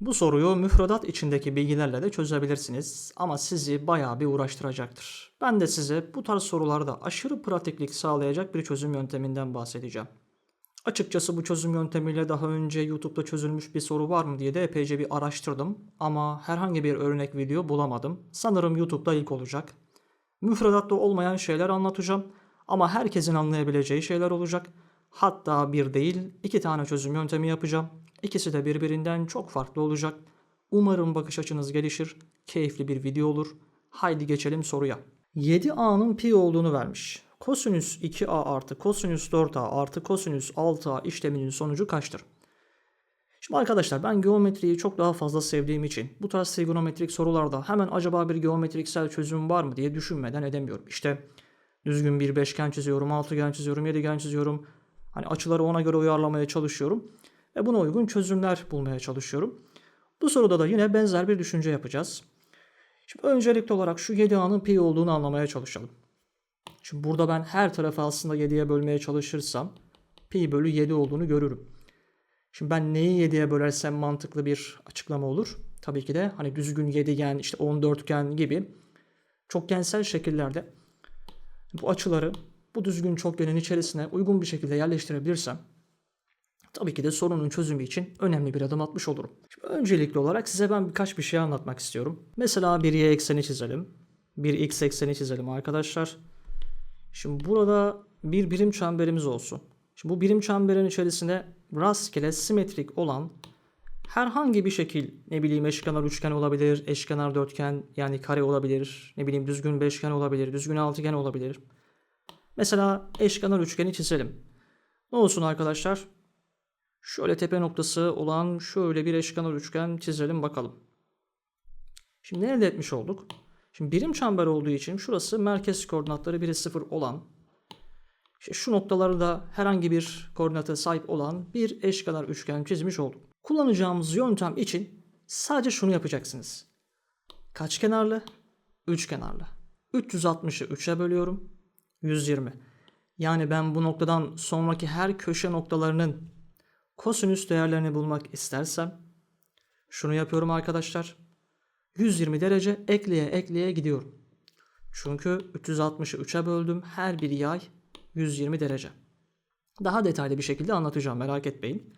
Bu soruyu müfredat içindeki bilgilerle de çözebilirsiniz ama sizi bayağı bir uğraştıracaktır. Ben de size bu tarz sorularda aşırı pratiklik sağlayacak bir çözüm yönteminden bahsedeceğim. Açıkçası bu çözüm yöntemiyle daha önce YouTube'da çözülmüş bir soru var mı diye de epeyce bir araştırdım ama herhangi bir örnek video bulamadım. Sanırım YouTube'da ilk olacak. Müfredatta olmayan şeyler anlatacağım ama herkesin anlayabileceği şeyler olacak. Hatta bir değil iki tane çözüm yöntemi yapacağım. İkisi de birbirinden çok farklı olacak. Umarım bakış açınız gelişir. Keyifli bir video olur. Haydi geçelim soruya. 7a'nın pi olduğunu vermiş. Kosinüs 2a artı kosinüs 4a artı kosinüs 6a işleminin sonucu kaçtır? Şimdi arkadaşlar ben geometriyi çok daha fazla sevdiğim için bu tarz trigonometrik sorularda hemen acaba bir geometriksel çözüm var mı diye düşünmeden edemiyorum. İşte düzgün bir beşgen çiziyorum, altıgen çiziyorum, yedigen çiziyorum. Hani açıları ona göre uyarlamaya çalışıyorum ve buna uygun çözümler bulmaya çalışıyorum. Bu soruda da yine benzer bir düşünce yapacağız. Şimdi öncelikli olarak şu 7a'nın pi olduğunu anlamaya çalışalım. Şimdi burada ben her tarafı aslında 7'ye bölmeye çalışırsam pi bölü 7 olduğunu görürüm. Şimdi ben neyi 7'ye bölersem mantıklı bir açıklama olur. Tabii ki de hani düzgün yedigen, işte 14gen gibi çokgensel şekillerde bu açıları bu düzgün çokgenin içerisine uygun bir şekilde yerleştirebilirsem tabii ki de sorunun çözümü için önemli bir adım atmış olurum. Şimdi öncelikli olarak size ben birkaç bir şey anlatmak istiyorum. Mesela bir y ekseni çizelim. Bir x ekseni çizelim arkadaşlar. Şimdi burada bir birim çemberimiz olsun. Şimdi bu birim çemberin içerisine rastgele simetrik olan herhangi bir şekil ne bileyim eşkenar üçgen olabilir, eşkenar dörtgen yani kare olabilir, ne bileyim düzgün beşgen olabilir, düzgün altıgen olabilir. Mesela eşkenar üçgeni çizelim. Ne olsun arkadaşlar? Şöyle tepe noktası olan şöyle bir eşkenar üçgen çizelim bakalım. Şimdi ne elde etmiş olduk? Şimdi birim çember olduğu için şurası merkez koordinatları 1'e 0 olan işte şu noktaları da herhangi bir koordinata sahip olan bir eşkenar üçgen çizmiş olduk. Kullanacağımız yöntem için sadece şunu yapacaksınız. Kaç kenarlı? 3 kenarlı. 360'ı 3'e bölüyorum. 120. Yani ben bu noktadan sonraki her köşe noktalarının kosinüs değerlerini bulmak istersem şunu yapıyorum arkadaşlar. 120 derece ekleye ekleye gidiyorum. Çünkü 360'ı 3'e böldüm. Her bir yay 120 derece. Daha detaylı bir şekilde anlatacağım merak etmeyin.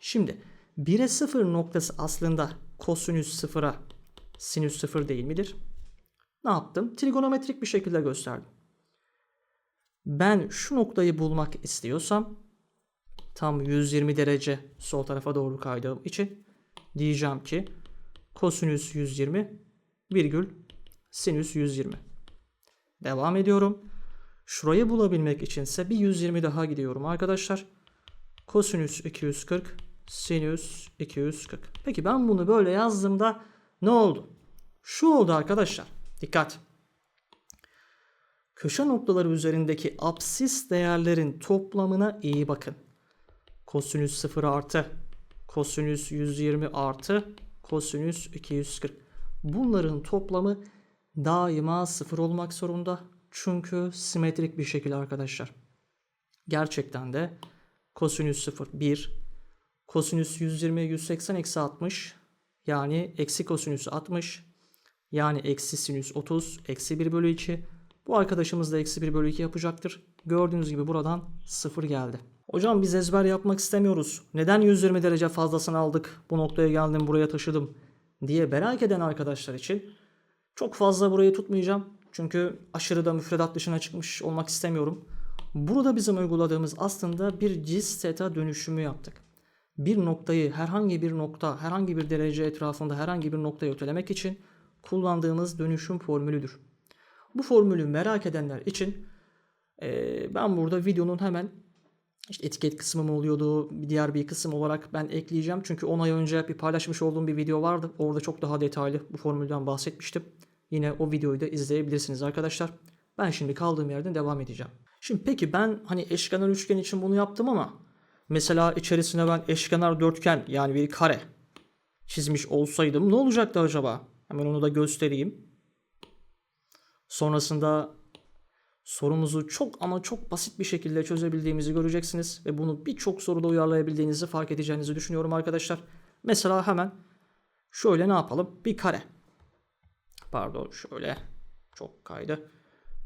Şimdi 1'e 0 noktası aslında kosinüs 0'a sinüs 0 değil midir? Ne yaptım? Trigonometrik bir şekilde gösterdim. Ben şu noktayı bulmak istiyorsam tam 120 derece sol tarafa doğru kaydığım için diyeceğim ki kosinüs 120 virgül sinüs 120. Devam ediyorum. Şurayı bulabilmek içinse bir 120 daha gidiyorum arkadaşlar. Kosinüs 240, sinüs 240. Peki ben bunu böyle yazdığımda ne oldu? Şu oldu arkadaşlar. Dikkat. Köşe noktaları üzerindeki apsis değerlerin toplamına iyi bakın. Kosinüs 0 artı, kosinüs 120 artı, kosinüs 240. Bunların toplamı daima 0 olmak zorunda. Çünkü simetrik bir şekil arkadaşlar. Gerçekten de kosinüs 0 1, kosinüs 120 180 eksi 60 yani eksi kosinüs 60 yani eksi sinüs 30 eksi 1 bölü 2. Bu arkadaşımız da eksi 1 bölü 2 yapacaktır. Gördüğünüz gibi buradan 0 geldi. Hocam biz ezber yapmak istemiyoruz. Neden 120 derece fazlasını aldık? Bu noktaya geldim buraya taşıdım diye merak eden arkadaşlar için çok fazla burayı tutmayacağım. Çünkü aşırı da müfredat dışına çıkmış olmak istemiyorum. Burada bizim uyguladığımız aslında bir cis theta dönüşümü yaptık. Bir noktayı herhangi bir nokta, herhangi bir derece etrafında herhangi bir noktayı ötelemek için kullandığımız dönüşüm formülüdür. Bu formülü merak edenler için e, ben burada videonun hemen işte etiket kısmı mı oluyordu, diğer bir kısım olarak ben ekleyeceğim. Çünkü 10 ay önce bir paylaşmış olduğum bir video vardı. Orada çok daha detaylı bu formülden bahsetmiştim. Yine o videoyu da izleyebilirsiniz arkadaşlar. Ben şimdi kaldığım yerden devam edeceğim. Şimdi peki ben hani eşkenar üçgen için bunu yaptım ama mesela içerisine ben eşkenar dörtgen yani bir kare çizmiş olsaydım ne olacaktı acaba? Hemen onu da göstereyim. Sonrasında sorumuzu çok ama çok basit bir şekilde çözebildiğimizi göreceksiniz ve bunu birçok soruda uyarlayabildiğinizi fark edeceğinizi düşünüyorum arkadaşlar. Mesela hemen şöyle ne yapalım? Bir kare. Pardon şöyle çok kaydı.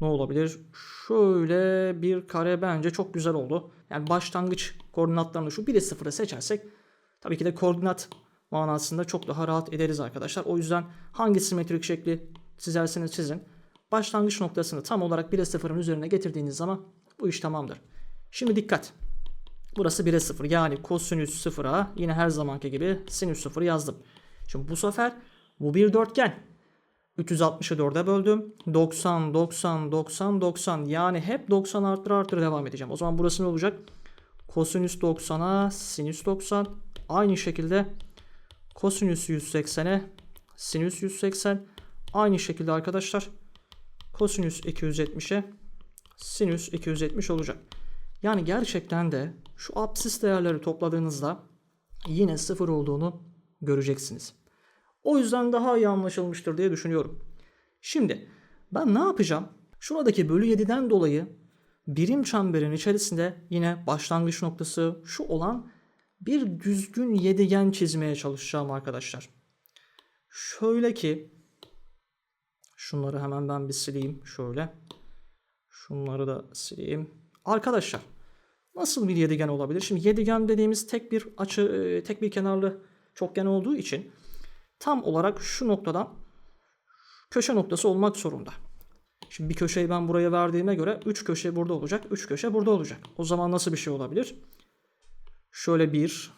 Ne olabilir? Şöyle bir kare bence çok güzel oldu. Yani başlangıç koordinatlarını şu 1'e 0'ı seçersek tabii ki de koordinat manasında çok daha rahat ederiz arkadaşlar. O yüzden hangi simetrik şekli çizerseniz çizin. Başlangıç noktasını tam olarak 1'e 0'ın üzerine getirdiğiniz zaman bu iş tamamdır. Şimdi dikkat. Burası 1'e 0 yani kosinüs 0'a yine her zamanki gibi sinüs 0 yazdım. Şimdi bu sefer bu bir dörtgen. 360'ı 4'e böldüm. 90, 90, 90, 90. Yani hep 90 artır artır devam edeceğim. O zaman burası ne olacak? Kosinüs 90'a sinüs 90. Aynı şekilde kosinüs 180'e sinüs 180. Aynı şekilde arkadaşlar kosinüs 270'e sinüs 270 olacak. Yani gerçekten de şu absis değerleri topladığınızda yine sıfır olduğunu göreceksiniz. O yüzden daha iyi anlaşılmıştır diye düşünüyorum. Şimdi ben ne yapacağım? Şuradaki bölü 7'den dolayı birim çemberin içerisinde yine başlangıç noktası şu olan bir düzgün yedigen çizmeye çalışacağım arkadaşlar. Şöyle ki şunları hemen ben bir sileyim şöyle. Şunları da sileyim. Arkadaşlar nasıl bir yedigen olabilir? Şimdi yedigen dediğimiz tek bir açı, e, tek bir kenarlı çokgen olduğu için tam olarak şu noktadan köşe noktası olmak zorunda. Şimdi bir köşeyi ben buraya verdiğime göre 3 köşe burada olacak, 3 köşe burada olacak. O zaman nasıl bir şey olabilir? Şöyle 1,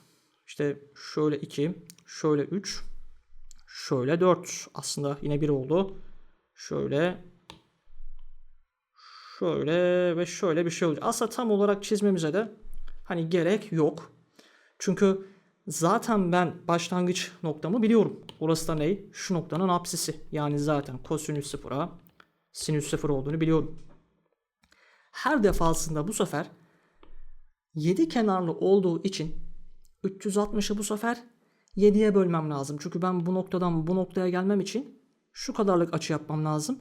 işte şöyle 2, şöyle 3, şöyle 4. Aslında yine 1 oldu. Şöyle şöyle ve şöyle bir şey olacak. Aslında tam olarak çizmemize de hani gerek yok. Çünkü zaten ben başlangıç noktamı biliyorum. Orası da ne? Şu noktanın apsisi. Yani zaten kosinüs sıfıra sinüs sıfır olduğunu biliyorum. Her defasında bu sefer 7 kenarlı olduğu için 360'ı bu sefer 7'ye bölmem lazım. Çünkü ben bu noktadan bu noktaya gelmem için şu kadarlık açı yapmam lazım.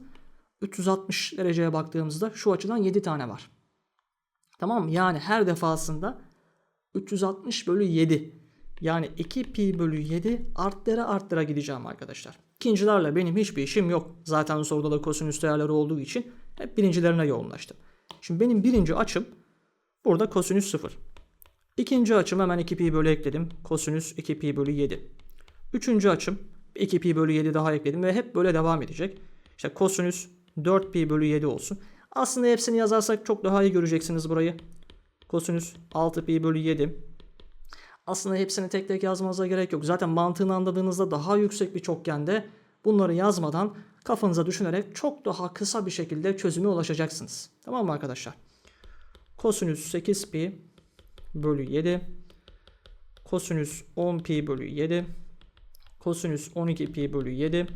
360 dereceye baktığımızda şu açıdan 7 tane var. Tamam mı? Yani her defasında 360 bölü 7 yani 2 pi bölü 7 arttıra arttıra gideceğim arkadaşlar. İkincilerle benim hiçbir işim yok. Zaten soruda da kosinüs değerleri olduğu için hep birincilerine yoğunlaştım. Şimdi benim birinci açım burada kosinüs 0. İkinci açım hemen 2 pi bölü ekledim. Kosinüs 2 pi bölü 7. Üçüncü açım 2 pi bölü 7 daha ekledim ve hep böyle devam edecek. İşte kosinüs 4 pi bölü 7 olsun. Aslında hepsini yazarsak çok daha iyi göreceksiniz burayı. Kosinüs 6 pi bölü 7. Aslında hepsini tek tek yazmanıza gerek yok. Zaten mantığını anladığınızda daha yüksek bir çokgende bunları yazmadan kafanıza düşünerek çok daha kısa bir şekilde çözüme ulaşacaksınız. Tamam mı arkadaşlar? Kosinüs 8 pi bölü 7. Kosinüs 10 pi bölü 7. Kosinüs 12 pi bölü 7.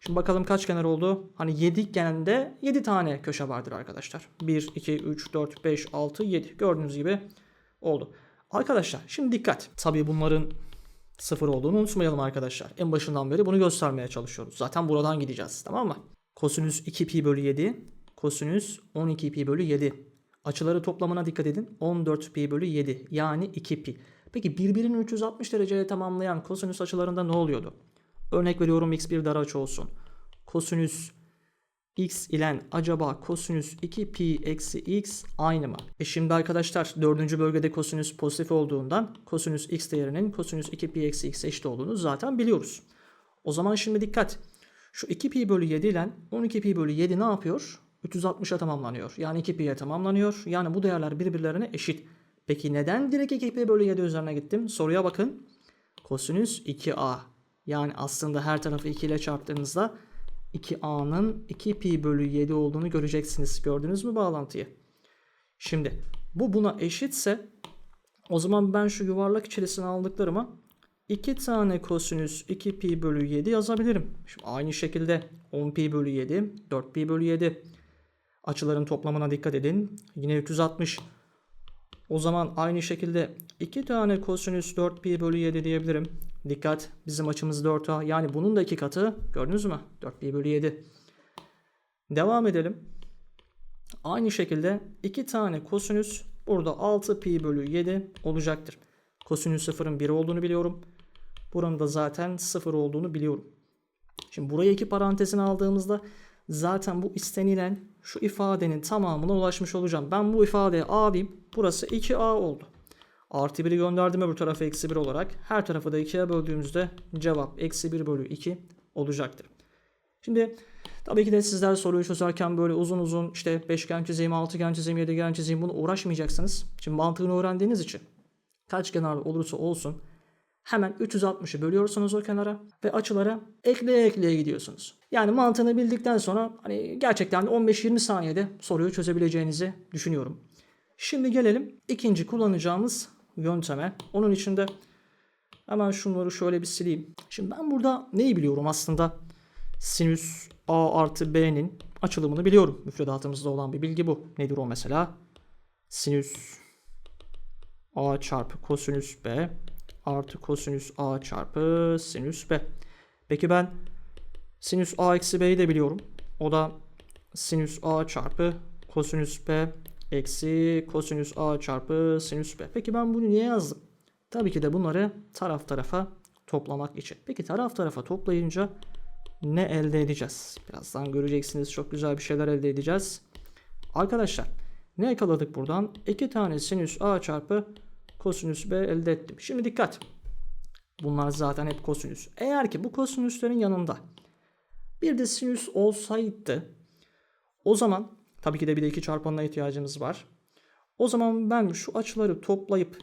Şimdi bakalım kaç kenar oldu? Hani 7 genelde 7 tane köşe vardır arkadaşlar. 1, 2, 3, 4, 5, 6, 7. Gördüğünüz gibi oldu. Arkadaşlar şimdi dikkat. Tabii bunların sıfır olduğunu unutmayalım arkadaşlar. En başından beri bunu göstermeye çalışıyoruz. Zaten buradan gideceğiz tamam mı? Kosinüs 2 pi bölü 7. Kosinüs 12 pi bölü 7. Açıları toplamına dikkat edin. 14 pi bölü 7 yani 2 pi. Peki birbirini 360 dereceye tamamlayan kosinüs açılarında ne oluyordu? Örnek veriyorum x bir dar açı olsun. Kosinüs x ile acaba kosinüs 2 pi eksi x aynı mı? E şimdi arkadaşlar dördüncü bölgede kosinüs pozitif olduğundan kosinüs x değerinin kosinüs 2 pi eksi x eşit olduğunu zaten biliyoruz. O zaman şimdi dikkat. Şu 2 pi bölü 7 ile 12 pi bölü 7 ne yapıyor? 360'a tamamlanıyor. Yani 2 pi'ye tamamlanıyor. Yani bu değerler birbirlerine eşit. Peki neden direkt 2 pi bölü 7 üzerine gittim? Soruya bakın. Kosinüs 2a. Yani aslında her tarafı 2 ile çarptığınızda 2a'nın 2 pi bölü 7 olduğunu göreceksiniz. Gördünüz mü bağlantıyı? Şimdi bu buna eşitse o zaman ben şu yuvarlak içerisine aldıklarıma 2 tane kosinüs 2 pi bölü 7 yazabilirim. Şimdi aynı şekilde 10 pi bölü 7, 4 pi bölü 7. Açıların toplamına dikkat edin. Yine 360. O zaman aynı şekilde 2 tane kosinüs 4 pi bölü 7 diyebilirim. Dikkat bizim açımız 4A yani bunun da iki katı gördünüz mü? 4 pi bölü 7. Devam edelim. Aynı şekilde 2 tane kosinüs burada 6 pi bölü 7 olacaktır. Kosinüs sıfırın 1 olduğunu biliyorum. Buranın da zaten 0 olduğunu biliyorum. Şimdi buraya iki parantezini aldığımızda zaten bu istenilen şu ifadenin tamamına ulaşmış olacağım. Ben bu ifadeye a diyeyim. Burası 2a oldu. Artı 1'i gönderdim öbür tarafa eksi 1 olarak. Her tarafı da 2'ye böldüğümüzde cevap eksi 1 bölü 2 olacaktır. Şimdi tabii ki de sizler soruyu çözerken böyle uzun uzun işte beşgen çizeyim, altıgen çizeyim, yedigen çizeyim bunu uğraşmayacaksınız. Şimdi mantığını öğrendiğiniz için kaç kenar olursa olsun hemen 360'ı bölüyorsunuz o kenara ve açılara ekleye ekleye gidiyorsunuz. Yani mantığını bildikten sonra hani gerçekten de 15-20 saniyede soruyu çözebileceğinizi düşünüyorum. Şimdi gelelim ikinci kullanacağımız yönteme. Onun için de hemen şunları şöyle bir sileyim. Şimdi ben burada neyi biliyorum aslında? Sinüs a artı b'nin açılımını biliyorum. Müfredatımızda olan bir bilgi bu. Nedir o mesela? Sinüs a çarpı kosinüs b artı kosinüs a çarpı sinüs b. Peki ben sinüs a eksi b'yi de biliyorum. O da sinüs a çarpı kosinüs b eksi kosinüs a çarpı sinüs b. Peki ben bunu niye yazdım? Tabii ki de bunları taraf tarafa toplamak için. Peki taraf tarafa toplayınca ne elde edeceğiz? Birazdan göreceksiniz çok güzel bir şeyler elde edeceğiz. Arkadaşlar ne yakaladık buradan? 2 tane sinüs a çarpı kosinüs b elde ettim. Şimdi dikkat. Bunlar zaten hep kosinüs. Eğer ki bu kosinüslerin yanında bir de sinüs olsaydı o zaman tabii ki de bir de iki çarpanına ihtiyacımız var. O zaman ben şu açıları toplayıp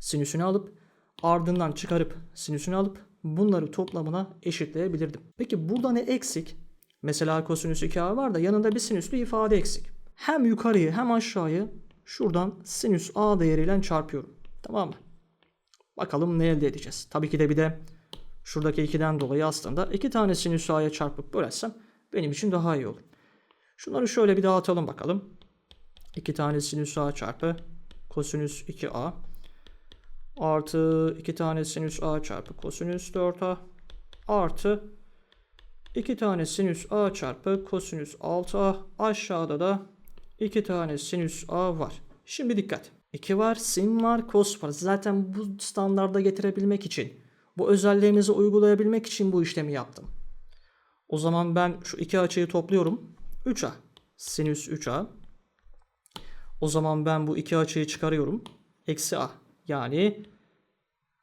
sinüsünü alıp ardından çıkarıp sinüsünü alıp bunları toplamına eşitleyebilirdim. Peki burada ne eksik? Mesela kosinüs 2a var da yanında bir sinüslü ifade eksik. Hem yukarıyı hem aşağıyı şuradan sinüs a değeriyle çarpıyorum. Tamam mı? Bakalım ne elde edeceğiz. Tabii ki de bir de şuradaki 2'den dolayı aslında iki tane sinüs a'ya çarpıp bölersem benim için daha iyi olur. Şunları şöyle bir dağıtalım bakalım. 2 tane sinüs a çarpı kosinüs 2a artı 2 tane sinüs a çarpı kosinüs 4a artı 2 tane sinüs a çarpı kosinüs 6a aşağıda da 2 tane sinüs a var. Şimdi dikkat. 2 var, sin var, kos var. Zaten bu standarda getirebilmek için, bu özelliğimizi uygulayabilmek için bu işlemi yaptım. O zaman ben şu iki açıyı topluyorum. 3a. Sinüs 3a. O zaman ben bu iki açıyı çıkarıyorum. Eksi a. Yani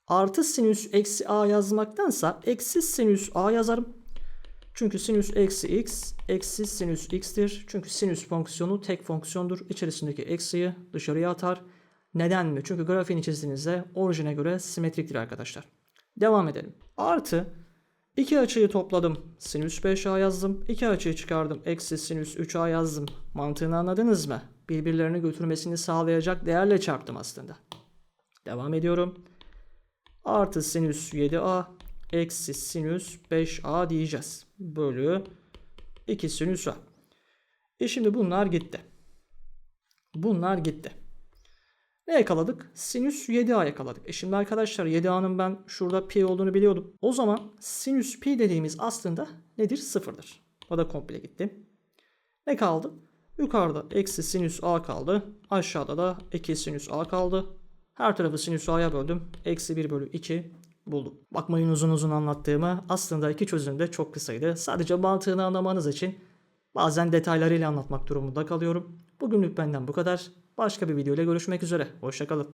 artı sinüs eksi a yazmaktansa eksi sinüs a yazarım. Çünkü sinüs eksi x eksi sinüs x'tir. Çünkü sinüs fonksiyonu tek fonksiyondur. İçerisindeki eksiyi dışarıya atar. Neden mi? Çünkü grafiğini çizdiğinizde orijine göre simetriktir arkadaşlar. Devam edelim. Artı iki açıyı topladım. Sinüs 5a yazdım. İki açıyı çıkardım. Eksi sinüs 3a yazdım. Mantığını anladınız mı? Birbirlerini götürmesini sağlayacak değerle çarptım aslında. Devam ediyorum. Artı sinüs 7a eksi sinüs 5a diyeceğiz. Bölü 2 sinüs a. E şimdi bunlar gitti. Bunlar gitti. Ne yakaladık? Sinüs 7a yakaladık. E şimdi arkadaşlar 7a'nın ben şurada pi olduğunu biliyordum. O zaman sinüs pi dediğimiz aslında nedir? Sıfırdır. O da komple gitti. Ne kaldı? Yukarıda eksi sinüs a kaldı. Aşağıda da 2 sinüs a kaldı. Her tarafı sinüs a'ya böldüm. Eksi 1 bölü 2 buldum. Bakmayın uzun uzun anlattığımı. Aslında iki çözüm de çok kısaydı. Sadece mantığını anlamanız için bazen detaylarıyla anlatmak durumunda kalıyorum. Bugünlük benden bu kadar. Başka bir videoyla görüşmek üzere. Hoşçakalın.